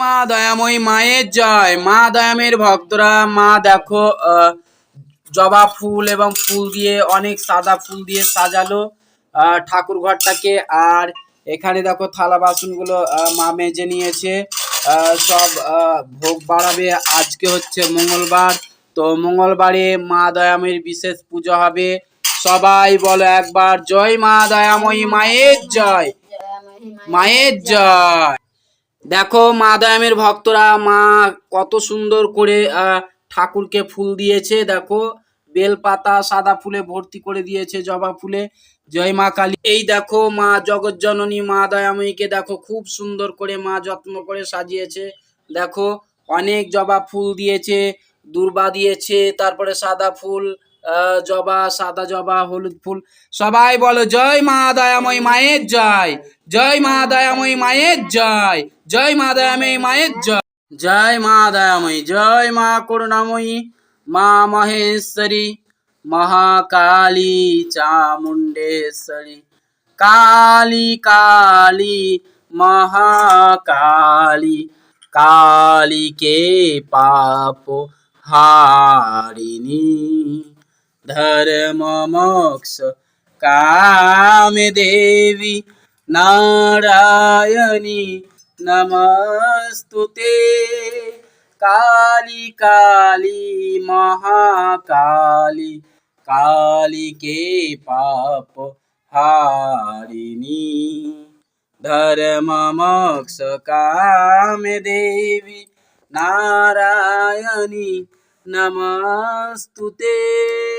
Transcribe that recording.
মা দয়াময়ী মায়ের জয়। মা দয়ামের ভক্তরা মা দেখো জবা ফুল এবং ফুল দিয়ে অনেক সাদা ফুল দিয়ে সাজালো ঠাকুর ঘরটাকে। আর এখানে দেখো থালা বাসনগুলো আহ, মা মেজে নিয়েছে। সব ভোগ বাড়াবে। আজকে হচ্ছে মঙ্গলবার। তো মঙ্গলবারে মা দয়াময়ীর বিশেষ পুজো হবে। সবাই বলো একবার জয় মা দয়াময়ী মায়ের জয়। মায়ের জয়। দেখো মা দয়ামের ভক্তরা, মা কত সুন্দর করে ঠাকুরকে ফুল দিয়েছে, দেখো। বেলপাতা সাদা ফুলে ভর্তি করে দিয়েছে, জবা ফুলে। জয় মা কালী। এই দেখো মা জগজ্জননী, মা দয়াময়ীকে দেখো, খুব সুন্দর করে মা যত্ন করে সাজিয়েছে। দেখো, অনেক জবা ফুল দিয়েছে, দুর্বা দিয়েছে, তারপরে সাদা ফুল জবা, সাদা জবা, হলুদ ফুল। সবাই বলো, জয় মা দয়াময়ী মায়ের জয়। জয় মা দয়াময়ী মায়ের জয়। জয় মা দয়াময়ী মায়ের জয়। জয় মা দয়াময়ী, জয় মা করুণাময়ী, মা মহেশ্বরী, মহাকালী চামুণ্ডেশ্বরী। কালী কালী, মহাকালী, কালীকে পাপ হারিণী। धर्म मोक्ष। काम देवी नारायणी नमस्तुते। काली काली महाकाली, काली के पाप हारिणी। धर्म मोक्ष, काम देवी नारायणी नमस्तुते।